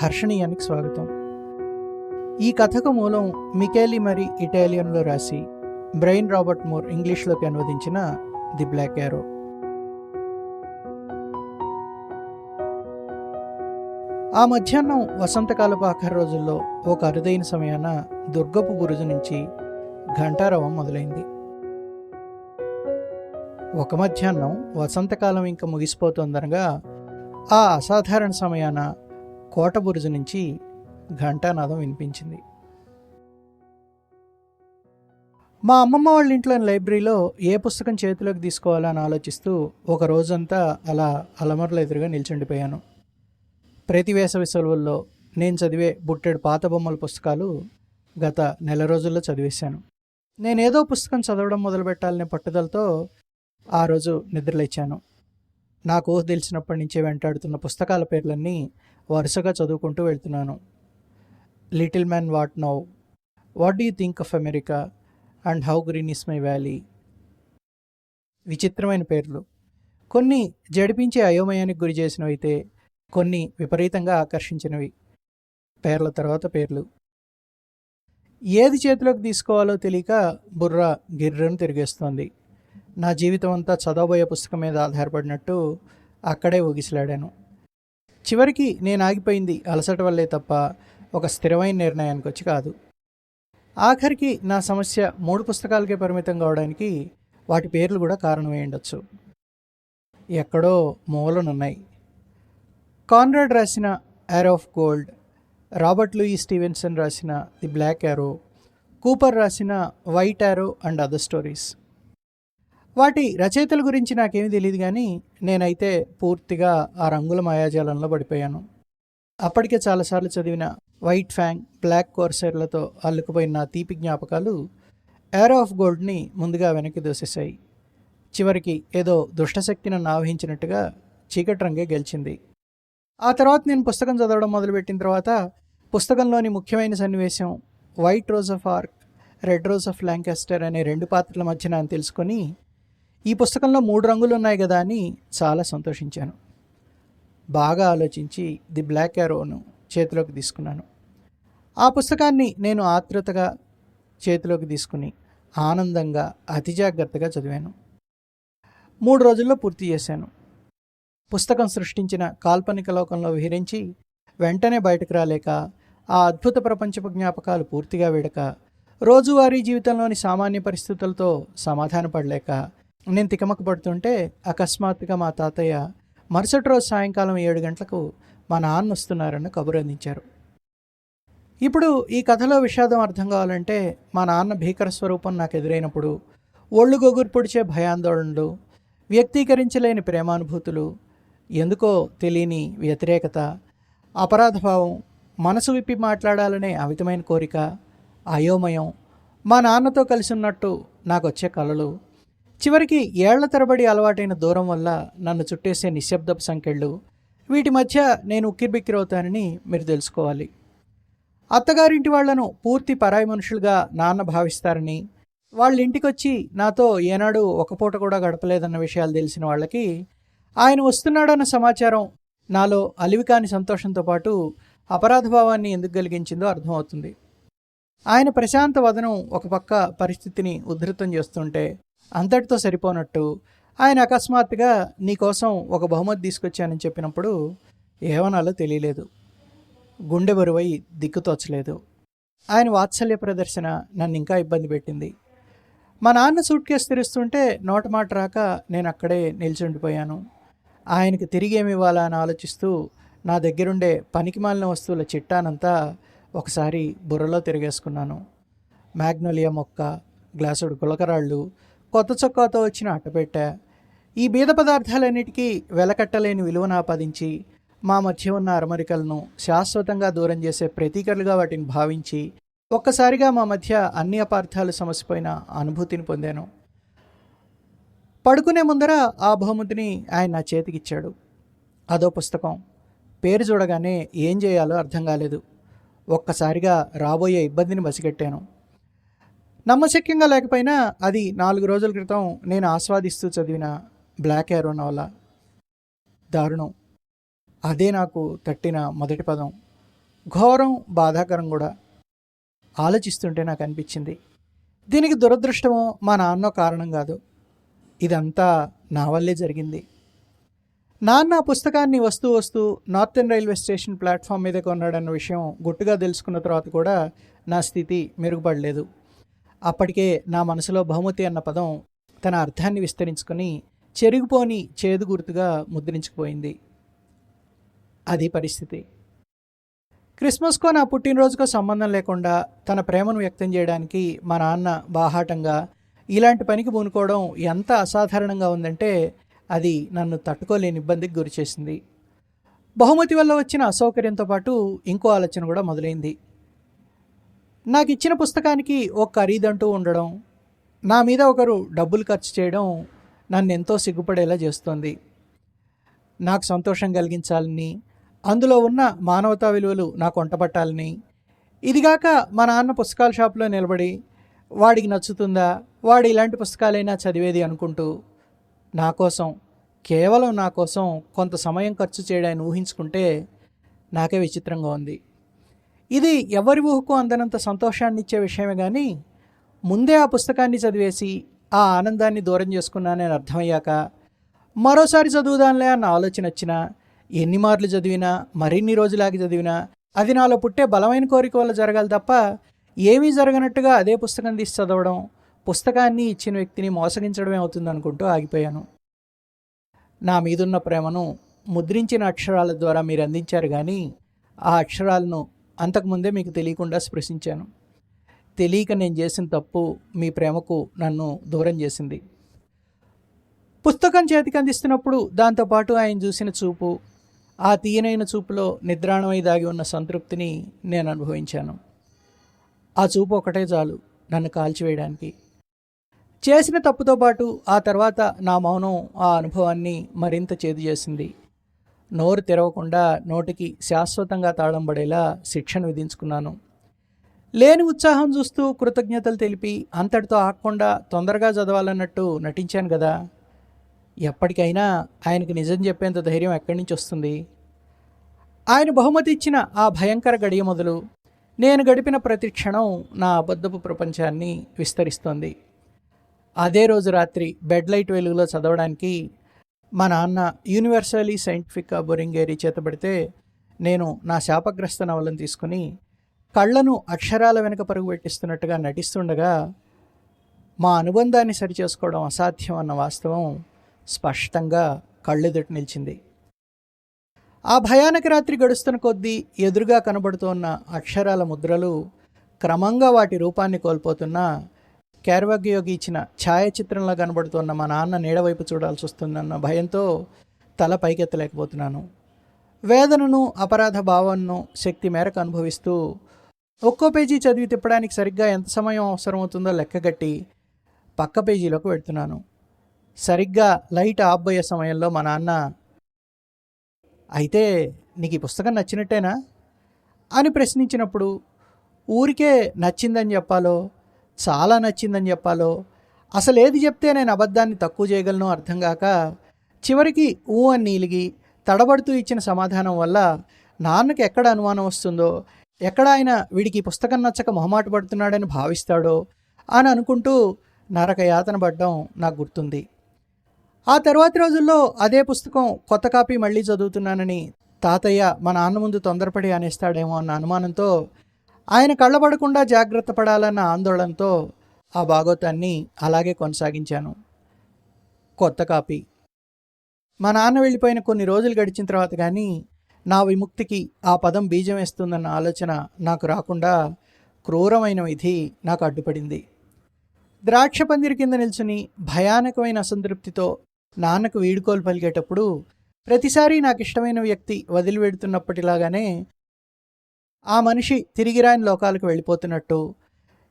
హర్షణీయానికి స్వాగతం. ఈ కథకు మూలం మికేలి మరి ఇటాలియన్లో రాసి బ్రెయిన్ రాబర్ట్ మోర్ ఇంగ్లీష్లోకి అనువదించిన ది బ్లాక్ యారో. ఆ మధ్యాహ్నం వసంతకాలపు ఆఖరి రోజుల్లో ఒక అరుదైన సమయాన దుర్గపు బురుజు నుంచి ఘంటారవం మొదలైంది. ఒక మధ్యాహ్నం వసంతకాలం ఇంకా ముగిసిపోతుందనగా ఆ అసాధారణ సమయాన కోట బురుజు నుంచి ఘంటానాదం వినిపించింది. మా అమ్మమ్మ వాళ్ళ ఇంట్లోని లైబ్రరీలో ఏ పుస్తకం చేతిలోకి తీసుకోవాలని ఆలోచిస్తూ ఒక రోజంతా అలా అలమరల ఎదురుగా నిల్చుండిపోయాను. ప్రతి వేసవి సెలవుల్లో నేను చదివే బుట్టెడు పాత బొమ్మల పుస్తకాలు గత నెల రోజుల్లో చదివేశాను. నేనేదో పుస్తకం చదవడం మొదలుపెట్టాలనే పట్టుదలతో ఆ రోజు నిద్రలేచాను. నాకు ఊహ తెలిసినప్పటి నుంచే వెంటాడుతున్న పుస్తకాల పేర్లన్నీ వరుసగా చదువుకుంటూ వెళ్తున్నాను. Little man what now what do you think of America and how green is my valley విచిత్రమైన పేర్లు. కొన్ని జడిపించే అయోమయానికి గురి చేసినవైతే కొన్ని విపరీతంగా ఆకర్షించినవి. పేర్ల తర్వాత పేర్లు. ఏది చేతిలోకి తీసుకోవాలో తెలియక బుర్ర గిర్రను తిరిగేస్తోంది. నా జీవితం అంతా చదవబోయే పుస్తకం మీద ఆధారపడినట్టు అక్కడే ఊగిసలాడాను. చివరికి నేను ఆగిపోయింది. అలసట వల్లే తప్ప ఒక స్థిరమైన నిర్ణయానికి వచ్చి కాదు. ఆఖరికి నా సమస్య మూడు పుస్తకాలకే పరిమితం కావడానికి వాటి పేర్లు కూడా కారణమై ఉండొచ్చు. ఎక్కడో మూలనున్నాయి కాన్రాడ్ రాసిన arrow of gold Robert Louis Stevenson రాసిన ది బ్లాక్ యారో కూపర్ రాసిన white arrow and other stories వాటి రచయితల గురించి నాకేమీ తెలియదు కానీ నేనైతే పూర్తిగా ఆ రంగుల మాయాజాలంలో పడిపోయాను. అప్పటికే చాలాసార్లు చదివిన వైట్ ఫ్యాంగ్ బ్లాక్ కోర్సైర్లతో అల్లుకుపోయిన నా తీపి జ్ఞాపకాలు ఏరో ఆఫ్ గోల్డ్ని ముందుగా వెనక్కి దోసేశాయి. చివరికి ఏదో దుష్టశక్తిని ఆవహించినట్టుగా చీకటి రంగే గెలిచింది. ఆ తర్వాత నేను పుస్తకం చదవడం మొదలుపెట్టిన తర్వాత పుస్తకంలోని ముఖ్యమైన సన్నివేశం white rose of York red rose of Lancaster అనే రెండు పాత్రల మధ్య నేను తెలుసుకొని ఈ పుస్తకంలో మూడు రంగులు ఉన్నాయి కదా అని చాలా సంతోషించాను. బాగా ఆలోచించి ది బ్లాక్ యారోను చేతిలోకి తీసుకున్నాను. ఆ పుస్తకాన్ని నేను ఆతృతగా చేతిలోకి తీసుకుని ఆనందంగా అతి జాగ్రత్తగా చదివాను. మూడు రోజుల్లో పూర్తి చేశాను. పుస్తకం సృష్టించిన కాల్పనిక లోకంలో విహరించి వెంటనే బయటకు రాలేక ఆ అద్భుత ప్రపంచపు జ్ఞాపకాలు పూర్తిగా వీడక రోజువారీ జీవితంలోని సామాన్య పరిస్థితులతో సమాధానపడలేక నేను తికమక పడుతుంటే అకస్మాత్తుగా మా తాతయ్య మరుసటి రోజు సాయంకాలం ఏడు గంటలకు మా నాన్న వస్తున్నారని కబురు అందించారు. ఇప్పుడు ఈ కథలో విషాదం అర్థం కావాలంటే మా నాన్న భీకర స్వరూపం నాకు ఎదురైనప్పుడు ఒళ్ళు గొగురు పొడిచే భయాందోళనలు వ్యక్తీకరించలేని ప్రేమానుభూతులు ఎందుకో తెలియని వ్యతిరేకత అపరాధభావం మనసు విప్పి మాట్లాడాలనే అమితమైన కోరిక అయోమయం మా నాన్నతో కలిసి ఉన్నట్టు నాకు వచ్చే కళలు చివరికి ఏళ్ళ తరబడి అలవాటైన దూరం వల్ల నన్ను చుట్టేసే నిశ్శబ్దపు సంఖ్యలు వీటి మధ్య నేను ఉక్కిరిబిక్కిరవుతానని మీరు తెలుసుకోవాలి. అత్తగారింటి వాళ్ళను పూర్తి పరాయి మనుషులుగా నాన్న భావిస్తారని వాళ్ళ ఇంటికొచ్చి నాతో ఏనాడు ఒక పూట కూడా గడపలేదన్న విషయాలు తెలిసిన వాళ్ళకి ఆయన వస్తున్నాడన్న సమాచారం నాలో అలివికాని సంతోషంతో పాటు అపరాధభావాన్ని ఎందుకు కలిగించిందో అర్థమవుతుంది. ఆయన ప్రశాంత వదనం ఒక పక్క పరిస్థితిని ఉద్ధృతం చేస్తుంటే అంతటితో సరిపోనట్టు ఆయన అకస్మాత్తుగా నీకోసం ఒక బహుమతి తీసుకొచ్చానని చెప్పినప్పుడు ఏమనాలో తెలియలేదు. గుండె బరువై దిక్కుతోచలేదు ఆయన వాత్సల్య ప్రదర్శన నన్ను ఇంకా ఇబ్బంది పెట్టింది. మా నాన్న సూట్ కేసు తెరుస్తుంటే నోట మాట రాక నేను అక్కడే నిల్చుండిపోయాను. ఆయనకి తిరిగి ఏమి ఇవ్వాలా అని ఆలోచిస్తూ నా దగ్గరుండే పనికిమాలిన వస్తువుల చిట్టానంతా ఒకసారి బుర్రలో తిరిగేసుకున్నాను. మ్యాగ్నోలియా మొక్క గ్లాసుడు గులకరాళ్ళు కొత్త చొక్కాతో వచ్చిన అట్టపెట్ట. ఈ బీద పదార్థాలన్నిటికీ వెలకట్టలేని విలువను ఆపాదించి మా మధ్య ఉన్న అరమరికలను శాశ్వతంగా దూరం చేసే ప్రతీకలుగా వాటిని భావించి ఒక్కసారిగా మా మధ్య అన్ని అపార్థాలు సమసిపోయిన అనుభూతిని పొందాను. పడుకునే ముందర ఆ బహుమతిని ఆయన నా చేతికిచ్చాడు. అదో పుస్తకం. పేరు చూడగానే ఏం చేయాలో అర్థం కాలేదు. ఒక్కసారిగా రాబోయే ఇబ్బందిని బసిగట్టాను నమ్మశక్యంగా లేకపోయినా అది నాలుగు రోజుల క్రితం నేను ఆస్వాదిస్తూ చదివిన బ్లాక్ యారో నవల దారుణం. అదే నాకు తట్టిన మొదటి పదం. ఘోరం బాధాకరం కూడా. ఆలోచిస్తుంటే నాకు అనిపించింది. దీనికి దురదృష్టమో మా నాన్నో కారణం కాదు. ఇదంతా నా వల్లే జరిగింది. నాన్న ఆ పుస్తకాన్ని వస్తూ వస్తూ నార్థన్ రైల్వే స్టేషన్ ప్లాట్ఫామ్ మీద కొన్నాడన్న విషయం గుట్టుగా తెలుసుకున్న తర్వాత కూడా నా స్థితి మెరుగుపడలేదు. అప్పటికే నా మనసులో బహుమతి అన్న పదం తన అర్థాన్ని విస్తరించుకొని చెరిగిపోని చేదు గుర్తుగా ముద్రించుకుపోయింది. అది పరిస్థితి. క్రిస్మస్కో నా పుట్టినరోజుకో సంబంధం లేకుండా తన ప్రేమను వ్యక్తం చేయడానికి మా నాన్న బాహాటంగా ఇలాంటి పనికి పూనుకోవడం ఎంత అసాధారణంగా ఉందంటే అది నన్ను తట్టుకోలేని ఇబ్బందికి గురిచేసింది. బహుమతి వల్ల వచ్చిన అసౌకర్యంతో పాటు ఇంకో ఆలోచన కూడా మొదలైంది. నాకు ఇచ్చిన పుస్తకానికి ఒక ఖరీదంటూ ఉండడం నా మీద ఒకరు డబ్బులు ఖర్చు చేయడం నన్ను ఎంతో సిగ్గుపడేలా చేస్తుంది. నాకు సంతోషం కలిగించాలని అందులో ఉన్న మానవతా విలువలు నాకు వంటపట్టాలని. ఇదిగాక మా నాన్న పుస్తకాల షాప్లో నిలబడి వాడికి నచ్చుతుందా? వాడు ఇలాంటి పుస్తకాలైనా చదివేది అనుకుంటూ నా కోసం కేవలం నా కోసం కొంత సమయం ఖర్చు చేయడాన్ని ఊహించుకుంటే నాకే విచిత్రంగా ఉంది. ఇది ఎవరి ఊహకు అందనంత సంతోషాన్ని ఇచ్చే విషయమే కానీ ముందే ఆ పుస్తకాన్ని చదివేసి ఆ ఆనందాన్ని దూరం చేసుకున్నానని అర్థమయ్యాక మరోసారి చదువుదానిలే అన్న ఆలోచన వచ్చినా ఎన్ని మార్లు చదివినా మరిన్ని రోజులాగి చదివినా అది నాలో పుట్టే బలమైన కోరిక వల్ల జరగాలి తప్ప ఏమీ జరగనట్టుగా అదే పుస్తకం తీసి చదవడం పుస్తకాన్ని ఇచ్చిన వ్యక్తిని మోసగించడమే అవుతుందనుకుంటూ ఆగిపోయాను. నా మీదున్న ప్రేమను ముద్రించిన అక్షరాల ద్వారా మీరు అందించారు కానీ ఆ అక్షరాలను అంతకుముందే మీకు తెలియకుండా స్పృశించాను. తెలియక నేను చేసిన తప్పు మీ ప్రేమకు నన్ను దూరం చేసింది. పుస్తకం చేతికి అందిస్తున్నప్పుడు దాంతోపాటు ఆయన చూసిన చూపు ఆ తీయనైన చూపులో నిద్రాణమై దాగి ఉన్న సంతృప్తిని నేను అనుభవించాను. ఆ చూపు ఒకటే చాలు నన్ను కాల్చివేయడానికి. చేసిన తప్పుతో పాటు ఆ తర్వాత నా మౌనం ఆ అనుభవాన్ని మరింత చేదు చేసింది. నోరు తెరవకుండా నోటికి శాశ్వతంగా తాళం పడేలా శిక్షను విధించుకున్నాను. లేని ఉత్సాహం చూస్తూ కృతజ్ఞతలు తెలిపి అంతటితో ఆక్కుండా తొందరగా చదవాలన్నట్టు నటించాను కదా. ఎప్పటికైనా ఆయనకి నిజం చెప్పేంత ధైర్యం ఎక్కడి నుంచి వస్తుంది? ఆయన బహుమతి ఇచ్చిన ఆ భయంకర గడియ మొదలు నేను గడిపిన ప్రతి క్షణం నా అబద్ధపు ప్రపంచాన్ని విస్తరిస్తోంది. అదే రోజు రాత్రి బెడ్ లైట్ వెలుగులో చదవడానికి మా నాన్న యూనివర్సలీ సైంటిఫిక్ బొరింగేరి చేతబడితే నేను నా శాపగ్రస్త నవలను తీసుకుని కళ్ళను అక్షరాల వెనుక పరుగు పెట్టిస్తున్నట్టుగా నటిస్తుండగా మా అనుబంధాన్ని సరిచేసుకోవడం అసాధ్యం అన్న వాస్తవం స్పష్టంగా కళ్ళెదుటి నిలిచింది. ఆ భయానక రాత్రి గడుస్తున్న కొద్దీ ఎదురుగా కనబడుతోన్న అక్షరాల ముద్రలు క్రమంగా వాటి రూపాన్ని కోల్పోతున్న క్యార్వాగ్యోగి ఇచ్చిన ఛాయాచిత్రంలో కనబడుతున్న మా నాన్న నీడవైపు చూడాల్సి వస్తుందన్న భయంతో తల పైకెత్తలేకపోతున్నాను. వేదనను అపరాధ భావాలను శక్తి మేరకు అనుభవిస్తూ ఒక్కో పేజీ చదివి తిప్పడానికి సరిగ్గా ఎంత సమయం అవసరమవుతుందో లెక్కగట్టి పక్క పేజీలోకి వెళ్తున్నాను. సరిగ్గా లైట్ ఆఫ్ సమయంలో మా నాన్న అయితే నీకు ఈ పుస్తకం నచ్చినట్టేనా? అని ప్రశ్నించినప్పుడు ఊరికే నచ్చిందని చెప్పాలో? చాలా నచ్చిందని చెప్పాలో? అసలు ఏది చెప్తే నేను అబద్ధాన్ని తక్కువ చేయగలను అర్థం కాక చివరికి ఊ అని నీలిగి తడబడుతూ ఇచ్చిన సమాధానం వల్ల నాన్నకి ఎక్కడ అనుమానం వస్తుందో ఎక్కడ ఆయన వీడికి పుస్తకం నచ్చక మొహమాట పడుతున్నాడని భావిస్తాడో అని అనుకుంటూ నరక యాతన పడ్డం నాకు గుర్తుంది. ఆ తర్వాతి రోజుల్లో అదే పుస్తకం కొత్త కాపీ మళ్ళీ చదువుతున్నానని తాతయ్య మా నాన్న ముందు తొందరపడి అనేస్తాడేమో అన్న అనుమానంతో ఆయన కళ్ళబడకుండా జాగ్రత్త పడాలన్న ఆందోళనతో ఆ భాగోతాన్ని అలాగే కొనసాగించాను. కొత్త కాపీ. మా నాన్న వెళ్ళిపోయిన కొన్ని రోజులు గడిచిన తర్వాత కానీ నా విముక్తికి ఆ పదం బీజం వేస్తుందన్న ఆలోచన నాకు రాకుండా క్రూరమైన విధి నాకు అడ్డుపడింది. ద్రాక్ష పందిరి కింద నిల్చుని భయానకమైన అసంతృప్తితో నాన్నకు వీడుకోలు పలికేటప్పుడు ప్రతిసారి నాకు ఇష్టమైన వ్యక్తి వదిలివెడుతున్నప్పటిలాగానే ఆ మనిషి తిరిగి రాని లోకాలకు వెళ్ళిపోతున్నట్టు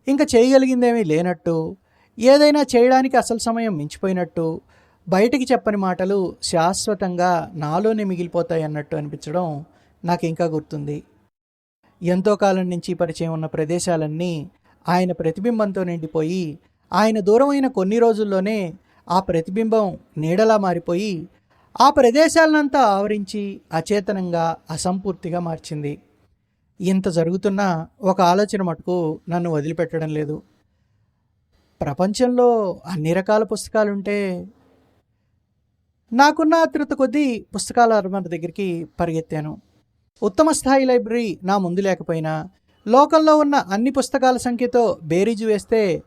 ఇంకా చేయగలిగిందేమీ లేనట్టు ఏదైనా చేయడానికి అసలు సమయం మించిపోయినట్టు బయటికి చెప్పని మాటలు శాశ్వతంగా నాలోనే మిగిలిపోతాయి అన్నట్టు అనిపించడం నాకు ఇంకా గుర్తుంది. ఎంతో కాలం నుంచి పరిచయం ఉన్న ప్రదేశాలన్నీ ఆయన ప్రతిబింబంతో నిండిపోయి ఆయన దూరమైన కొన్ని రోజుల్లోనే ఆ ప్రతిబింబం నీడలా మారిపోయి ఆ ప్రదేశాలనంతా ఆవరించి అచేతనంగా అసంపూర్తిగా మార్చింది. ఇంత జరుగుతున్నా ఒక ఆలోచన మటుకు నన్ను వదిలిపెట్టడం లేదు. ప్రపంచంలో అన్ని రకాల పుస్తకాలుంటే నాకున్న ఆతృత కొద్దీ పుస్తకాల అరమర దగ్గరికి పరిగెత్తాను. ఉత్తమ స్థాయి లైబ్రరీ నా ముందు లేకపోయినా లోకంలో ఉన్న అన్ని పుస్తకాల సంఖ్యతో బేరీజు వేస్తే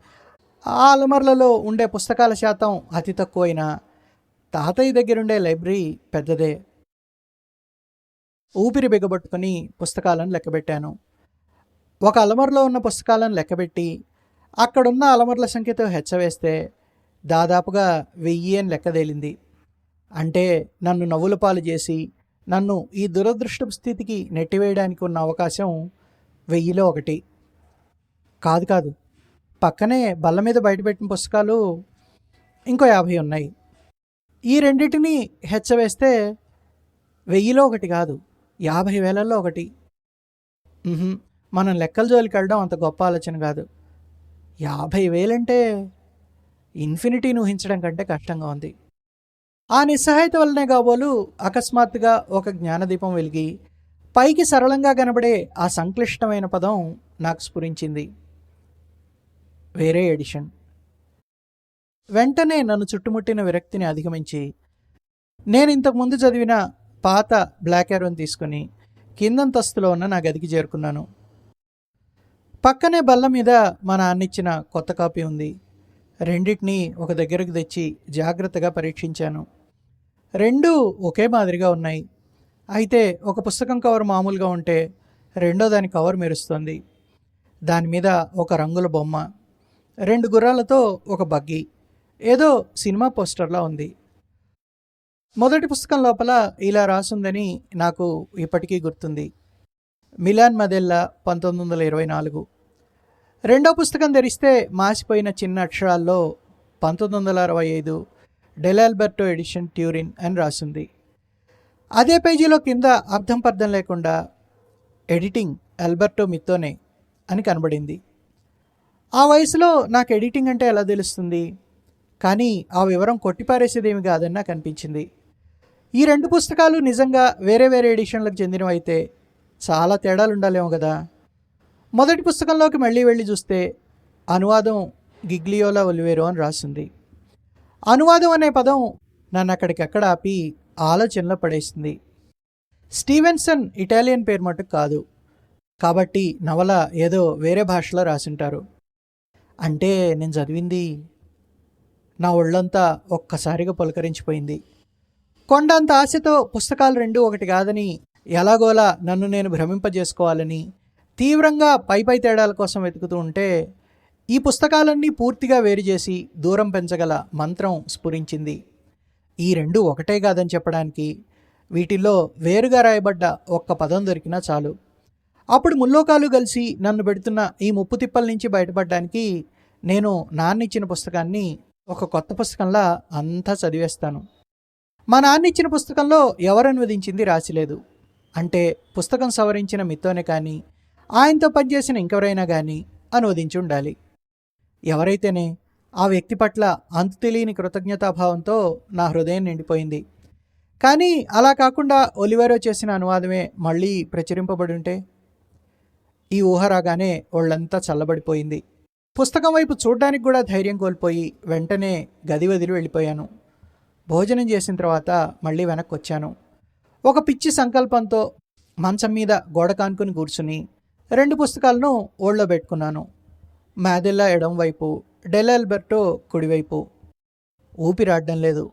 ఆ అలమర్లలో ఉండే పుస్తకాల శాతం అతి తక్కువైనా తాతయ్య దగ్గరుండే లైబ్రరీ పెద్దదే. ఊపిరి బిగబట్టుకుని పుస్తకాలను లెక్కబెట్టాను. ఒక అలమరలో ఉన్న పుస్తకాలను లెక్కబెట్టి అక్కడున్న అలమర్ల సంఖ్యతో హెచ్చవేస్తే దాదాపుగా వెయ్యి అని లెక్కదేలింది అంటే నన్ను నవ్వుల పాలు చేసి నన్ను ఈ దురదృష్టపు స్థితికి నెట్టివేయడానికి ఉన్న అవకాశం వెయ్యిలో ఒకటి. కాదు కాదు పక్కనే బల్ల మీద బయటపెట్టిన పుస్తకాలు ఇంకో యాభై ఉన్నాయి. ఈ రెండింటిని హెచ్చవేస్తే వెయ్యిలో ఒకటి కాదు. యాభై వేలల్లో ఒకటి. మనం లెక్కల జోలికి వెళ్ళడం అంత గొప్ప ఆలోచన కాదు. యాభై వేలంటే ఇన్ఫినిటీని ఊహించడం కంటే కష్టంగా ఉంది. ఆ నిస్సహాయత వల్లనే కాబోలు అకస్మాత్తుగా ఒక జ్ఞానదీపం వెలిగి పైకి సరళంగా కనబడే ఆ సంక్లిష్టమైన పదం నాకు స్ఫురించింది. వేరే ఎడిషన్. వెంటనే నన్ను చుట్టుముట్టిన విరక్తిని అధిగమించి నేను ఇంతకుముందు చదివిన పాత బ్లాక్ ఎరోని తీసుకుని కిందంతస్తులో ఉన్న నా గదికి చేరుకున్నాను. పక్కనే బల్ల మీద మా నాన్నిచ్చిన కొత్త కాపీ ఉంది. రెండింటినీ ఒక దగ్గరకు తెచ్చి జాగ్రత్తగా పరీక్షించాను. రెండూ ఒకే మాదిరిగా ఉన్నాయి. అయితే ఒక పుస్తకం కవర్ మామూలుగా ఉంటే రెండో దాని కవర్ మెరుస్తుంది. దాని మీద ఒక రంగుల బొమ్మ రెండు గుర్రాలతో ఒక బగ్గి ఏదో సినిమా పోస్టర్లా ఉంది. మొదటి పుస్తకం లోపల ఇలా రాసుందని నాకు ఇప్పటికీ గుర్తుంది. మిలాన్ మదెల్లా పంతొమ్మిది వందల ఇరవై నాలుగు. రెండో పుస్తకం ధరిస్తే మాసిపోయిన చిన్న అక్షరాల్లో పంతొమ్మిది వందల అరవై ఐదు డెలాల్బర్టో ఎడిషన్ ట్యూరిన్ అని రాసింది. అదే పేజీలో కింద అర్థం పర్థం లేకుండా ఎడిటింగ్ అల్బర్టో మిత్తోనే అని కనబడింది. ఆ వయసులో నాకు ఎడిటింగ్ అంటే ఎలా తెలుస్తుంది? కానీ ఆ వివరం కొట్టిపారేసేదేమి కాదని నాకు అనిపించింది. ఈ రెండు పుస్తకాలు నిజంగా వేరే వేరే ఎడిషన్లకు చెందినవి అయితే చాలా తేడాలు ఉండాలేమో కదా. మొదటి పుస్తకంలోకి మళ్ళీ వెళ్ళి చూస్తే అనువాదం గిగ్లియోలా ఒలివేరో అని రాసింది. అనువాదం అనే పదం నన్ను అక్కడికక్కడ ఆపి ఆలోచనలో పడేసింది. స్టీవెన్సన్ ఇటాలియన్ పేరు మటుకు కాదు. కాబట్టి నవల ఏదో వేరే భాషలో రాసింటారు. అంటే నేను చదివింది నా ఒళ్ళంతా ఒక్కసారిగా పులకరించిపోయింది. కొండంత ఆశతో పుస్తకాలు రెండు ఒకటి కాదని ఎలాగోలా నన్ను నేను భ్రమింపజేసుకోవాలని తీవ్రంగా పై పై తేడాల కోసం వెతుకుతూ ఉంటే ఈ పుస్తకాలన్నీ పూర్తిగా వేరు చేసి దూరం పెంచగల మంత్రం స్ఫురించింది. ఈ రెండు ఒకటే కాదని చెప్పడానికి వీటిల్లో వేరుగా రాయబడ్డ ఒక్క పదం దొరికినా చాలు. అప్పుడు ముల్లోకాలు కలిసి నన్ను పెడుతున్న ఈ ముప్పు తిప్పల నుంచి బయటపడడానికి నేను నాన్నిచ్చిన పుస్తకాన్ని ఒక కొత్త పుస్తకంలా అంతా చదివేస్తాను. మా నాన్న ఇచ్చిన పుస్తకంలో ఎవరు అనువదించింది రాసిలేదు. అంటే పుస్తకం సవరించిన మిత్తోనే కానీ ఆయనతో పనిచేసిన ఇంకెవరైనా కానీ అనువదించి ఉండాలి ఎవరైతేనే ఆ వ్యక్తి పట్ల అంతు తెలియని కృతజ్ఞతాభావంతో నా హృదయం నిండిపోయింది. కానీ అలా కాకుండా ఒలివెరో చేసిన అనువాదమే మళ్ళీ ప్రచురింపబడి ఉంటే ఈ ఊహ రాగానే ఒళ్ళంతా చల్లబడిపోయింది. పుస్తకం వైపు చూడడానికి కూడా ధైర్యం కోల్పోయి వెంటనే గది వదిలి వెళ్ళిపోయాను. భోజనం చేసిన తర్వాత మళ్ళీ వెనక్కి వచ్చాను ఒక పిచ్చి సంకల్పంతో మంచం మీద గోడ కానుకుని కూర్చుని రెండు పుస్తకాలను ఓళ్ళో పెట్టుకున్నాను. మ్యాదెల్లా ఎడంవైపు డెలాల్బెర్టో కుడివైపు ఊపిరాడడం లేదు.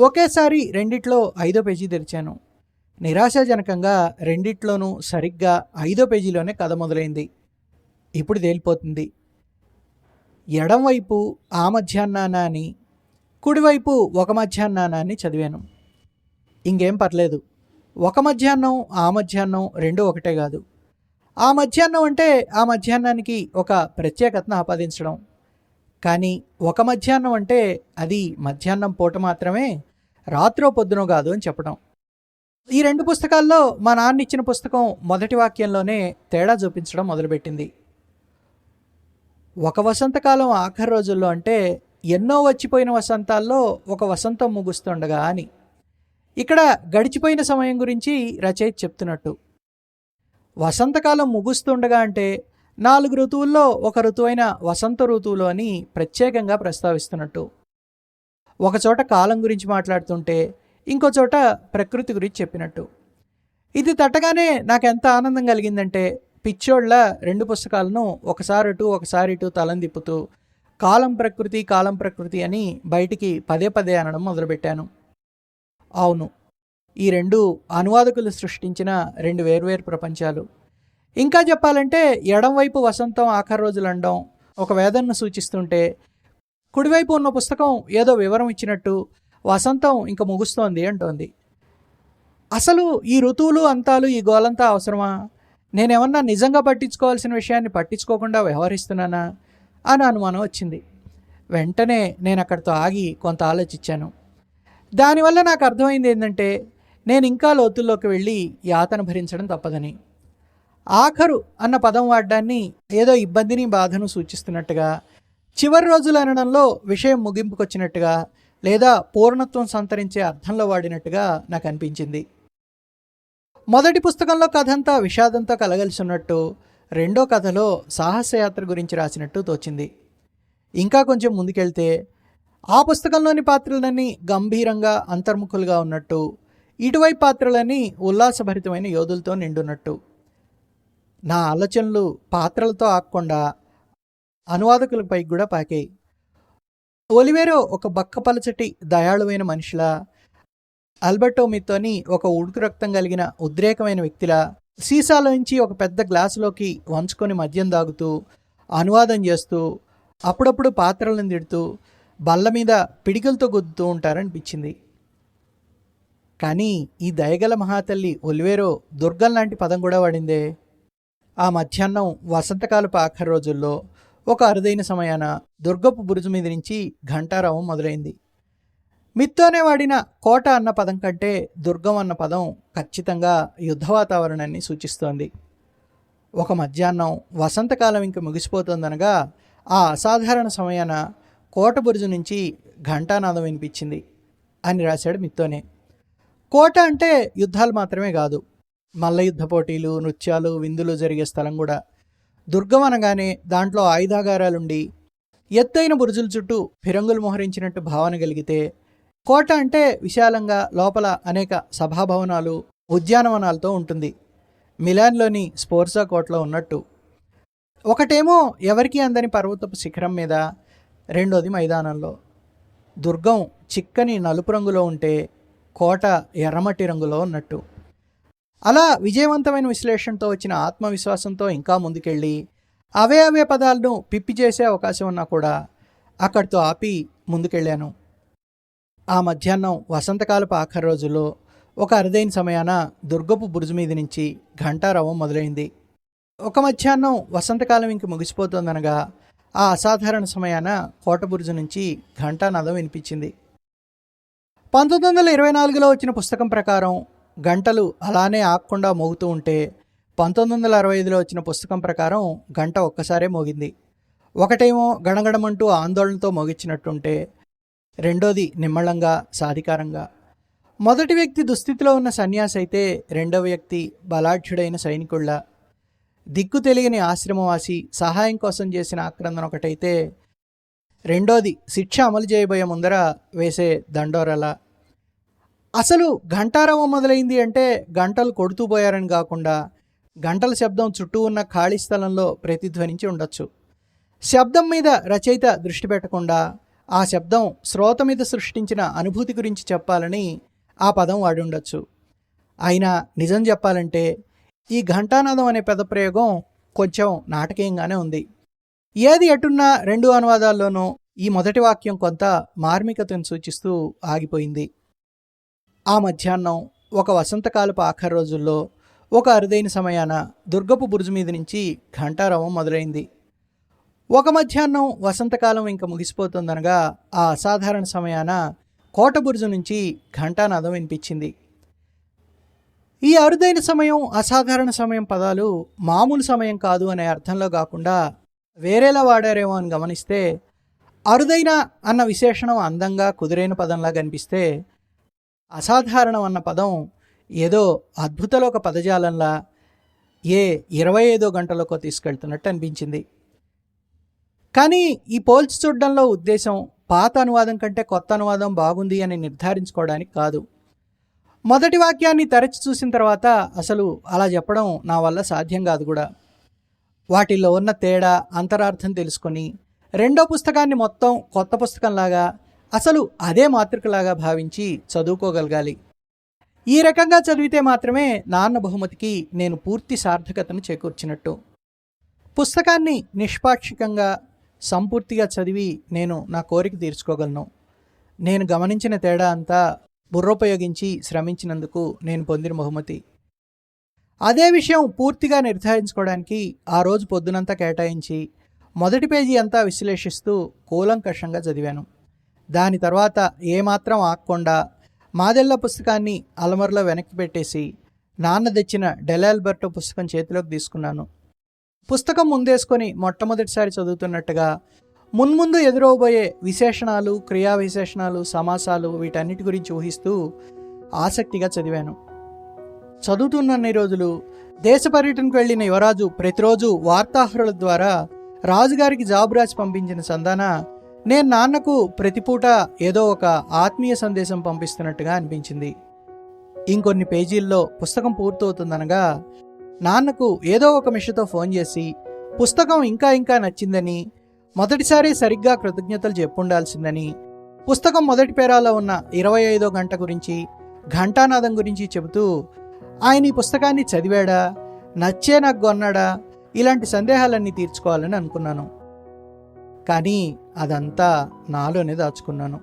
ఒకేసారి రెండిట్లో ఐదో పేజీ తెరిచాను. నిరాశాజనకంగా రెండిట్లోనూ సరిగ్గా ఐదో పేజీలోనే కథ మొదలైంది. ఇప్పుడు తేలిపోతుంది. ఎడంవైపు ఆ మధ్యాహ్నాన అని కుడివైపు ఒక మధ్యాహ్నాన చదివాను. ఇంకేం పర్లేదు. ఒక మధ్యాహ్నం ఆ మధ్యాహ్నం రెండు ఒకటే కాదు. ఆ మధ్యాహ్నం అంటే ఆ మధ్యాహ్నానికి ఒక ప్రత్యేకతను ఆపాదించడం. కానీ ఒక మధ్యాహ్నం అంటే అది మధ్యాహ్నం పూట మాత్రమే రాత్రో పొద్దునో కాదు అని చెప్పడం. ఈ రెండు పుస్తకాల్లో మా నాన్న ఇచ్చిన పుస్తకం మొదటి వాక్యంలోనే తేడా చూపించడం మొదలుపెట్టింది. ఒక వసంతకాలం ఆఖరి రోజుల్లో అంటే ఎన్నో వచ్చిపోయిన వసంతాల్లో ఒక వసంతం ముగుస్తుండగా అని. ఇక్కడ గడిచిపోయిన సమయం గురించి రచయిత చెప్తున్నట్టు. వసంతకాలం ముగుస్తుండగా అంటే నాలుగు ఋతువుల్లో ఒక ఋతువైన వసంత ఋతువులో అని ప్రత్యేకంగా ప్రస్తావిస్తున్నట్టు. ఒకచోట కాలం గురించి మాట్లాడుతుంటే ఇంకో చోట ప్రకృతి గురించి చెప్పినట్టు. ఇది తట్టగానే నాకు ఎంత ఆనందం కలిగిందంటే పిచ్చోళ్ళ రెండు పుస్తకాలను ఒకసారి ఇటు ఒకసారి ఇటు తలం తిప్పుతూ కాలం ప్రకృతి కాలం ప్రకృతి అని బయటికి పదే పదే అనడం మొదలుపెట్టాను. అవును ఈ రెండు అనువాదకులు సృష్టించిన రెండు వేర్వేరు ప్రపంచాలు. ఇంకా చెప్పాలంటే ఎడంవైపు వసంతం ఆఖరి రోజులు అనడం ఒక వేదనను సూచిస్తుంటే కుడివైపు ఉన్న పుస్తకం ఏదో వివరం ఇచ్చినట్టు వసంతం ఇంక ముగుస్తోంది అంటోంది. అసలు ఈ ఋతువులు అంతాలు ఈ గోలంతా అవసరమా? నేనేమన్నా నిజంగా పట్టించుకోవాల్సిన విషయాన్ని పట్టించుకోకుండా వ్యవహరిస్తున్నానా? అని అనుమానం వచ్చింది. వెంటనే నేను అక్కడితో ఆగి కొంత ఆలోచించాను. దానివల్ల నాకు అర్థమైంది ఏంటంటే నేను ఇంకా లోతుల్లోకి వెళ్ళి యాతన భరించడం తప్పదని. ఆఖరు అన్న పదం వాడడాన్ని ఏదో ఇబ్బందిని బాధను సూచిస్తున్నట్టుగా చివరి రోజులు అనడంలో విషయం ముగింపుకొచ్చినట్టుగా లేదా పూర్ణత్వం సంతరించే అర్థంలో వాడినట్టుగా నాకు అనిపించింది. మొదటి పుస్తకంలో కథంతా విషాదంతో కలగలిసి ఉన్నట్టు రెండో కథలో సాహసయాత్ర గురించి రాసినట్టు తోచింది. ఇంకా కొంచెం ముందుకెళ్తే ఆ పుస్తకంలోని పాత్రలన్నీ గంభీరంగా అంతర్ముఖులుగా ఉన్నట్టు ఇటువైపు పాత్రలన్నీ ఉల్లాసభరితమైన యోధులతో నిండున్నట్టు. నా ఆలోచనలు పాత్రలతో ఆకుండా అనువాదకులపై కూడా పాకాయి. ఒలివేరో ఒక బక్కపలచటి దయాళువైన మనిషిలా అల్బర్టోమితోని ఒక ఉడుకు రక్తం కలిగిన ఉద్రేకమైన వ్యక్తిలా సీసాలోంచి ఒక పెద్ద గ్లాసులోకి వంచుకొని మద్యం దాగుతూ అనువాదం చేస్తూ అప్పుడప్పుడు పాత్రలను తిడుతూ బల్ల మీద పిడికలతో గుద్దుతూ ఉంటారనిపించింది. కానీ ఈ దయగల మహాతల్లి ఒలివేరో దుర్గం లాంటి పదం కూడా వాడిందే. ఆ మధ్యాహ్నం వసంతకాలపు ఆఖరి రోజుల్లో ఒక అరుదైన సమయాన దుర్గపు బురుజు మీద నుంచి ఘంటారావం మొదలైంది. మిత్తోనే వాడిన కోట అన్న పదం కంటే దుర్గం అన్న పదం ఖచ్చితంగా యుద్ధ వాతావరణాన్ని సూచిస్తోంది. ఒక మధ్యాహ్నం వసంతకాలం ఇంక ముగిసిపోతుందనగా ఆ అసాధారణ సమయాన కోట బురుజు నుంచి ఘంటానాదం వినిపించింది అని రాశాడు మిత్తోనే. కోట అంటే యుద్ధాలు మాత్రమే కాదు మల్ల యుద్ధ పోటీలు నృత్యాలు విందులు జరిగే స్థలం కూడా. దుర్గం అనగానే దాంట్లో ఆయుధాగారాలుండి ఎత్తైన బురుజుల చుట్టూ ఫిరంగులు మోహరించినట్టు భావన కలిగితే కోట అంటే విశాలంగా లోపల అనేక సభాభవనాలు ఉద్యానవనాలతో ఉంటుంది. మిలాన్లోని స్పోర్సా కోటలో ఉన్నట్టు. ఒకటేమో ఎవరికి అందని పర్వతపు శిఖరం మీద రెండోది మైదానంలో. దుర్గం చిక్కని నలుపు రంగులో ఉంటే కోట ఎర్రమట్టి రంగులో ఉన్నట్టు. అలా విజయవంతమైన విశ్లేషణతో వచ్చిన ఆత్మవిశ్వాసంతో ఇంకా ముందుకెళ్ళి అవే అవే పదాలను పిప్పి చేసే అవకాశం ఉన్నా కూడా అక్కడితో ఆపి ముందుకెళ్ళాను. ఆ మధ్యాహ్నం వసంతకాలపు ఆఖరి రోజుల్లో ఒక అరుదైన సమయాన దుర్గపు బురుజు మీద నుంచి ఘంటారవం మొదలైంది. ఒక మధ్యాహ్నం వసంతకాలం ఇంక ముగిసిపోతుందనగా ఆ అసాధారణ సమయాన కోట బురుజు నుంచి ఘంటానాదం వినిపించింది. పంతొమ్మిది వందల ఇరవై నాలుగులో వచ్చిన పుస్తకం ప్రకారం గంటలు అలానే ఆగకుండా మోగుతూ ఉంటే పంతొమ్మిది వందల అరవై ఐదులో వచ్చిన పుస్తకం ప్రకారం గంట ఒక్కసారే మోగింది. ఒకటేమో గణగణమంటూ ఆందోళనతో మోగించినట్టుంటే రెండోది నిమ్మళంగా సాధికారంగా. మొదటి వ్యక్తి దుస్థితిలో ఉన్న సన్యాసి అయితే రెండవ వ్యక్తి బలాఢ్యుడైన సైనికుళ్ళ. దిక్కు తెలియని ఆశ్రమవాసి సహాయం కోసం చేసిన ఆక్రందన ఒకటైతే రెండోది శిక్ష అమలు చేయబోయే ముందర వేసే దండోరల. అసలు ఘంటారవం మొదలైంది అంటే గంటలు కొడుతూ పోయారని కాకుండా గంటల శబ్దం చుట్టూ ఉన్న ఖాళీ స్థలంలో ప్రతిధ్వనించి ఉండొచ్చు. శబ్దం మీద రచయిత దృష్టి పెట్టకుండా ఆ శబ్దం శ్రోత మీద సృష్టించిన అనుభూతి గురించి చెప్పాలని ఆ పదం వాడుండొచ్చు అయినా నిజం చెప్పాలంటే ఈ ఘంటానాదం అనే పదప్రయోగం కొంచెం నాటకీయంగానే ఉంది. ఏది ఎటున్నా రెండు అనువాదాల్లోనూ ఈ మొదటి వాక్యం కొంత మార్మికతను సూచిస్తూ ఆగిపోయింది. ఆ మధ్యాహ్నం ఒక వసంతకాలపు ఆఖరి రోజుల్లో ఒక అరుదైన సమయాన దుర్గపు బురుజు మీద నుంచి ఘంటారవం మొదలైంది. ఒక మధ్యాహ్నం వసంతకాలం ఇంకా ముగిసిపోతుందనగా ఆ అసాధారణ సమయాన కోట బురుజు నుంచి ఘంటానాదం వినిపించింది. ఈ అరుదైన సమయం అసాధారణ సమయం పదాలు మామూలు సమయం కాదు అనే అర్థంలో కాకుండా వేరేలా వాడారేమో అని గమనిస్తే అరుదైన అన్న విశేషణం అందంగా కుదిరైన పదంలా కనిపిస్తే అసాధారణం అన్న పదం ఏదో అద్భుతలోక పదజాలంలా ఏ ఇరవై ఐదో గంటలోకో తీసుకెళ్తున్నట్టు అనిపించింది. కానీ ఈ పోల్చి చూడడంలో ఉద్దేశం పాత అనువాదం కంటే కొత్త అనువాదం బాగుంది అని నిర్ధారించుకోవడానికి కాదు. మొదటి వాక్యాన్ని తరచి చూసిన తర్వాత అసలు అలా చెప్పడం నా వల్ల సాధ్యం కాదు కూడా. వాటిల్లో ఉన్న తేడా అంతరార్థం తెలుసుకొని రెండో పుస్తకాన్ని మొత్తం కొత్త పుస్తకంలాగా అసలు అదే మాతృకలాగా భావించి చదువుకోగలగాలి. ఈ రకంగా చదివితే మాత్రమే నాన్న బహుమతికి నేను పూర్తి సార్థకతను చేకూర్చినట్టు. పుస్తకాన్ని నిష్పాక్షికంగా సంపూర్తిగా చదివి నేను నా కోరిక తీర్చుకోగలను. నేను గమనించిన తేడా అంతా బుర్రోపయోగించి శ్రమించినందుకు నేను పొందిన బహుమతి. అదే విషయం పూర్తిగా నిర్ధారించుకోవడానికి ఆ రోజు పొద్దునంతా కేటాయించి మొదటి పేజీ అంతా విశ్లేషిస్తూ కూలంకషంగా చదివాను. దాని తర్వాత ఏమాత్రం ఆక్కుండా మాదెల్ల పుస్తకాన్ని అలమరలో వెనక్కి పెట్టేసి నాన్న తెచ్చిన డెలాల్బర్టో పుస్తకం చేతిలోకి తీసుకున్నాను. పుస్తకం ముందేసుకొని మొట్టమొదటిసారి చదువుతున్నట్టుగా మున్ముందు ఎదురవబోయే విశేషణాలు క్రియా విశేషణాలు సమాసాలు వీటన్నిటి గురించి ఊహిస్తూ ఆసక్తిగా చదివాను. చదువుతున్నన్ని రోజులు దేశ పర్యటనకు వెళ్ళిన యువరాజు ప్రతిరోజు వార్తాహరుల ద్వారా రాజుగారికి జాబు రాసి పంపించిన సందాన నేను నాన్నకు ప్రతిపూట ఏదో ఒక ఆత్మీయ సందేశం పంపిస్తున్నట్టుగా అనిపించింది. ఇంకొన్ని పేజీల్లో పుస్తకం పూర్తవుతుందనగా నాన్నకు ఏదో ఒక మిషతో ఫోన్ చేసి పుస్తకం ఇంకా ఇంకా నచ్చిందని మొదటిసారి సరిగ్గా కృతజ్ఞతలు చెప్పుండాల్సిందని పుస్తకం మొదటి పేరాలో ఉన్న ఇరవై ఐదో గంట గురించి ఘంటానాదం గురించి చెబుతూ ఆయన ఈ పుస్తకాన్ని చదివాడా నచ్చే నాకు కొన్నాడా ఇలాంటి సందేహాలన్నీ తీర్చుకోవాలని అనుకున్నాను. కానీ అదంతా నాలోనే దాచుకున్నాను.